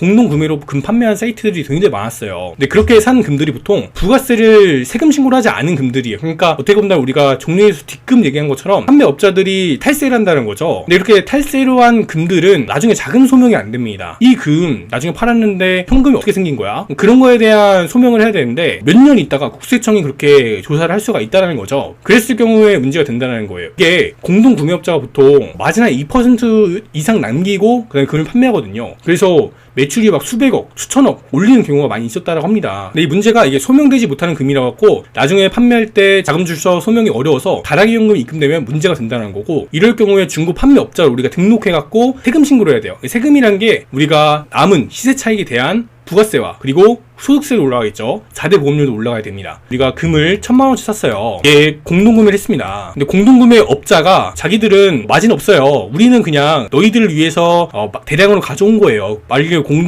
공동 구매로 금 판매한 사이트들이 굉장히 많았어요. 근데 그렇게 산 금들이 보통 부가세를 세금 신고를 하지 않은 금들이에요. 그러니까 어떻게 보면 우리가 종류에서 뒷금 얘기한 것처럼 판매업자들이 탈세를 한다는 거죠. 근데 이렇게 탈세로 한 금들은 나중에 자금 소명이 안 됩니다. 이 금 나중에 팔았는데 현금이 어떻게 생긴 거야? 그런 거에 대한 소명을 해야 되는데 몇 년 있다가 국세청이 그렇게 조사를 할 수가 있다는 거죠. 그랬을 경우에 문제가 된다는 거예요. 이게 공동 구매업자가 보통 마진 한2% 이상 남기고 그다음에 금을 판매하거든요. 그래서 매 출이 막 수백억, 수천억 올리는 경우가 많이 있었다고 합니다. 근데 이 문제가 이게 소명되지 못하는 금이라 갖고 나중에 판매할 때 자금 출처 소명이 어려워서 다락이 현금이 입금되면 문제가 된다는 거고 이럴 경우에 중고 판매업자를 우리가 등록해 갖고 세금 신고를 해야 돼요. 세금이란 게 우리가 남은 시세 차익에 대한 부가세와 그리고 소득세도 올라가겠죠. 4대 보험료도 올라가야 됩니다. 우리가 금을 천만 원치 샀어요. 이게 공동구매를 했습니다. 근데 공동구매 업자가 자기들은 마진 없어요. 우리는 그냥 너희들을 위해서 어, 막 대량으로 가져온 거예요. 말 그대로 공동